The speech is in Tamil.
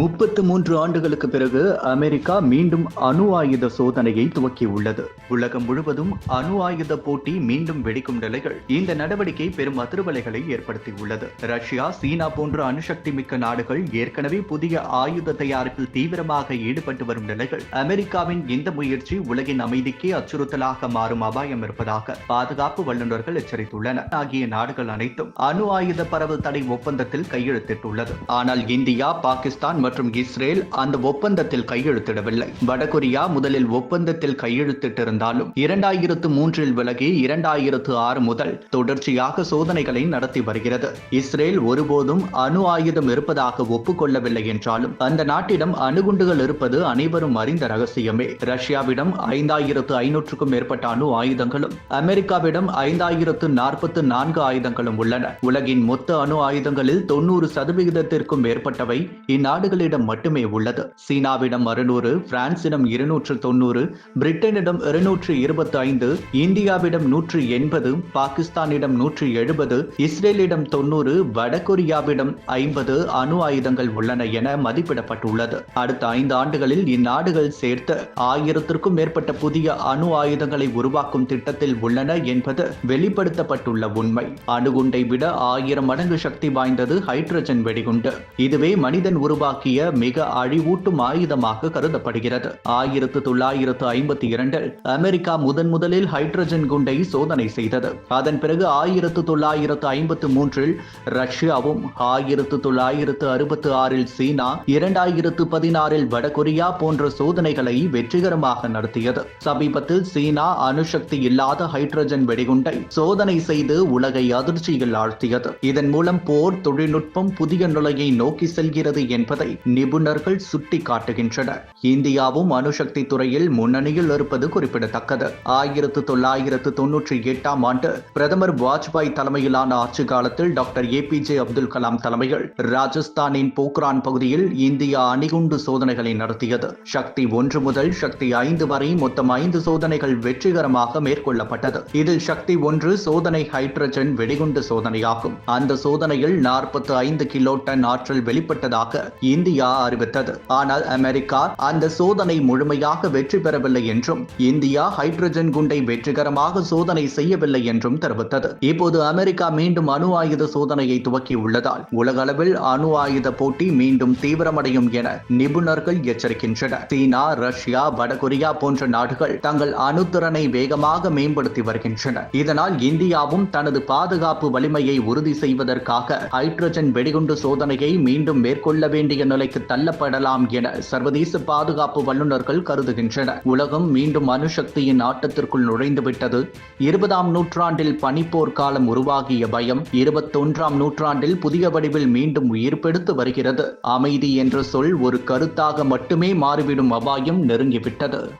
முப்பத்து மூன்று ஆண்டுகளுக்கு பிறகு அமெரிக்கா மீண்டும் அணு ஆயுத சோதனையை துவக்கியுள்ளது. உலகம் முழுவதும் அணு ஆயுத போட்டி மீண்டும் வெடிக்கும் நிலைகள் இந்த நடவடிக்கை பெரும் அதிர்வலைகளை ஏற்படுத்தியுள்ளது. ரஷ்யா சீனா போன்ற அணுசக்தி மிக்க நாடுகள் ஏற்கனவே புதிய ஆயுத தயாரிப்பில் தீவிரமாக ஈடுபட்டு வரும் நிலைகள் அமெரிக்காவின் இந்த முயற்சி உலகின் அமைதிக்கே அச்சுறுத்தலாக மாறும் அபாயம் இருப்பதாக பாதுகாப்பு வல்லுநர்கள் எச்சரித்துள்ளனர். ஆகிய நாடுகள் அனைத்தும் அணு ஆயுத பரவல் தடை ஒப்பந்தத்தில் கையெழுத்திட்டுள்ளது. ஆனால் இந்தியா பாகிஸ்தான் மற்றும் இஸ்ரேல் அந்த ஒப்பந்தத்தில் கையெழுத்திடவில்லை. வடகொரியா முதலில் ஒப்பந்தத்தில் கையெழுத்திட்டிருந்தாலும் இரண்டாயிரத்து மூன்றில் விலகி இரண்டாயிரத்து ஆறு முதல் தொடர்ச்சியாக சோதனைகளை நடத்தி வருகிறது. இஸ்ரேல் ஒருபோதும் அணு ஆயுதம் இருப்பதாக ஒப்புக்கொள்ளவில்லை என்றாலும் அந்த நாட்டிடம் அணுகுண்டுகள் இருப்பது அனைவரும் அறிந்த ரகசியமே. ரஷ்யாவிடம் ஐந்தாயிரத்து ஐநூற்றுக்கும் மேற்பட்ட அணு ஆயுதங்களும் அமெரிக்காவிடம் ஐந்தாயிரத்து நாற்பத்து நான்கு ஆயுதங்களும் உள்ளன. உலகின் மொத்த அணு ஆயுதங்களில் தொண்ணூறு சதவிகிதத்திற்கும் மேற்பட்டவை இந்நாடு நாடுகளிடம் மட்டுமே உள்ளது. சீனாவிடம் அறுநூறு பிரான்சிடம் இருநூற்று தொன்னூறு பிரிட்டனிடம் இருநூற்று இருபத்தி ஐந்து இந்தியாவிடம் நூற்று எண்பது பாகிஸ்தானிடம் நூற்று எழுபது இஸ்ரேலிடம் தொன்னூறு வடகொரியாவிடம் ஐம்பது அணு ஆயுதங்கள் உள்ளன என மதிப்பிடப்பட்டுள்ளது. அடுத்த ஐந்து ஆண்டுகளில் இந்நாடுகள் சேர்த்து ஆயிரத்திற்கும் மேற்பட்ட புதிய அணு ஆயுதங்களை உருவாக்கும் திட்டத்தில் உள்ளன என்பது வெளிப்படுத்தப்பட்டுள்ள உண்மை. அணுகுண்டை விட ஆயிரம் மடங்கு சக்தி வாய்ந்தது ஹைட்ரஜன் வெடிகுண்டு. இதுவே மனிதன் உருவாக உருவாக்கிய மிக அழிவூட்டும் ஆயுதமாக கருதப்படுகிறது. ஆயிரத்து தொள்ளாயிரத்து ஐம்பத்தி இரண்டில் அமெரிக்கா முதன் முதலில் ஹைட்ரஜன் குண்டை சோதனை செய்தது. அதன் பிறகு ஆயிரத்து தொள்ளாயிரத்து ஐம்பத்து மூன்றில் ரஷ்யாவும் ஆயிரத்து தொள்ளாயிரத்து அறுபத்து ஆறில் சீனா இரண்டாயிரத்து பதினாறில் வடகொரியா போன்ற சோதனைகளை வெற்றிகரமாக நடத்தியது. சமீபத்தில் சீனா அணுசக்தி இல்லாத ஹைட்ரஜன் வெடிகுண்டை சோதனை செய்து உலகை அதிர்ச்சியில் ஆழ்த்தியது. இதன் மூலம் போர் தொழில்நுட்பம் புதிய நிலையை நோக்கி செல்கிறது என்பதை இருப்பதை நிபுணர்கள் சுட்டி காட்டுகின்றனர் இந்தியாவும் அணுசக்தி துறையில் முன்னணியில் இருப்பது குறிப்பிடத்தக்கது. ஆயிரத்து தொள்ளாயிரத்து தொன்னூற்றி எட்டாம் ஆண்டு பிரதமர் வாஜ்பாய் தலைமையிலான ஆட்சி காலத்தில் doctor A P J Abdul Kalam தலைமையில் ராஜஸ்தானின் போக்ரான் பகுதியில் இந்தியா அணிகுண்டு சோதனைகளை நடத்தியது. சக்தி ஒன்று முதல் சக்தி ஐந்து வரை மொத்தம் ஐந்து சோதனைகள் வெற்றிகரமாக மேற்கொள்ளப்பட்டது. இதில் சக்தி ஒன்று சோதனை ஹைட்ரஜன் வெடிகுண்டு சோதனையாகும். அந்த சோதனையில் நாற்பத்தி ஐந்து கிலோ டன் ஆற்றல் வெளிப்பட்டதாக இந்தியா அறிவித்தது. ஆனால் அமெரிக்கா அந்த சோதனை முழுமையாக வெற்றி பெறவில்லை என்றும் இந்தியா ஹைட்ரஜன் குண்டை வெற்றிகரமாக சோதனை செய்யவில்லை என்றும் தெரிவித்தது. இப்போது அமெரிக்கா மீண்டும் அணு ஆயுத சோதனையை துவக்கியுள்ளதால் உலகளவில் அணு ஆயுத போட்டி மீண்டும் தீவிரமடையும் என நிபுணர்கள் எச்சரிக்கின்றனர். சீனா ரஷ்யா வடகொரியா போன்ற நாடுகள் தங்கள் அணுத்திறனை வேகமாக மேம்படுத்தி வருகின்றன. இதனால் இந்தியாவும் தனது பாதுகாப்பு வலிமையை உறுதி செய்வதற்காக ஹைட்ரஜன் வெடிகுண்டு சோதனையை மீண்டும் மேற்கொள்ள வேண்டிய நிலைக்கு தள்ளப்படலாம் என சர்வதேச பாதுகாப்பு வல்லுநர்கள் கருதுகின்றனர். உலகம் மீண்டும் அணுசக்தியின் ஆட்டத்திற்குள் நுழைந்துவிட்டது. இருபதாம் நூற்றாண்டில் பனிப்போர் காலம் உருவாகிய பயம் இருபத்தொன்றாம் நூற்றாண்டில் புதிய வடிவில் மீண்டும் உயிர்ப்பெடுத்து வருகிறது. அமைதி என்ற சொல் ஒரு கருத்தாக மட்டுமே மாறிவிடும் அபாயம் நெருங்கிவிட்டது.